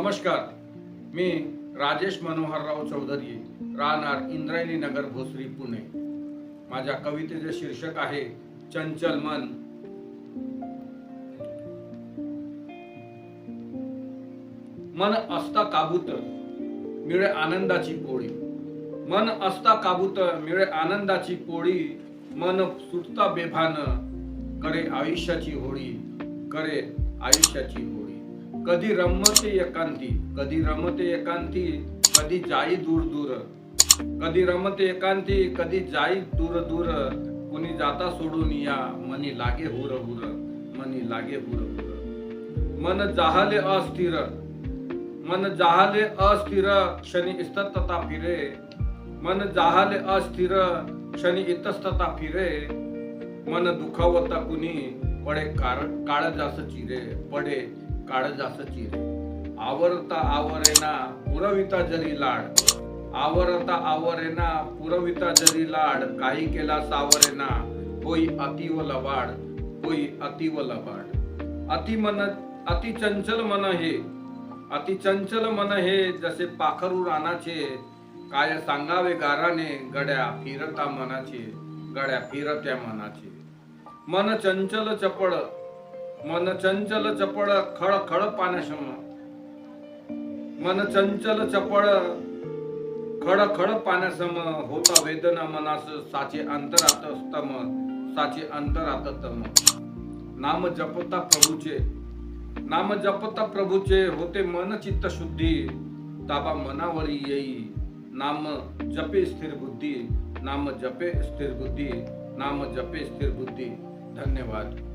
नमस्कार. मी राजेश मनोहरराव चौधरी राहणार इंद्रायणी नगर भोसरी पुणे. माझ्या कवितेचे शीर्षक आहे चंचल मन. मन असता काबूत मिळे आनंदाची पोळी. मन असता काबूत मिळे आनंदाची पोळी. मन सुटता बेभान करे आयुष्याची होळी करे आयुष्याची होळी. कधी रमते एकांती कधी रमते एकांती कधी जाई दूर दूर. कधी रमते एकांती कधी जाई दूर दूर. कुणी जाता सोडून या मनी लागे हुर हुर मनी लागे हुर हुर. मन जाहले अस्थिर मन जाहले अस्थिर क्षणी इस्तता फिरे. मन जाहले अस्थिर क्षणी इतस्तता फिरे. मन दुखावता कुणी पडे कार काळ जास चिरे पडे काळ जास आवरता आवरेना पुरविता जरी लाड. आवरता आवरेना पुरविता जरी लाड. काही केला सावरेना होई अतिव लवाड होई अतिव लबाड अति मन अति चंचल मन हे. अति चंचल मन हे जसे पाखरू रानाचे. काय सांगावे गाराने गड्या फिरता मनाचे. गड्या फिरत्या मनाचे. मन चंचल चपळ मन चंचल चपळ खळ खळ पाण्यासम मन चंचल चपळ खड खड पाण्यासम होता वेदना मनास साचे अंतरात स्तम साचे अंतरात तम. नाम जपता प्रभूचे नाम जपता प्रभूचे होते मन चित्त शुद्धी. ताबा मनावरी येई. नाम जपे स्थिर बुद्धी नाम जपे स्थिर बुद्धी नाम जपे स्थिर बुद्धी. धन्यवाद.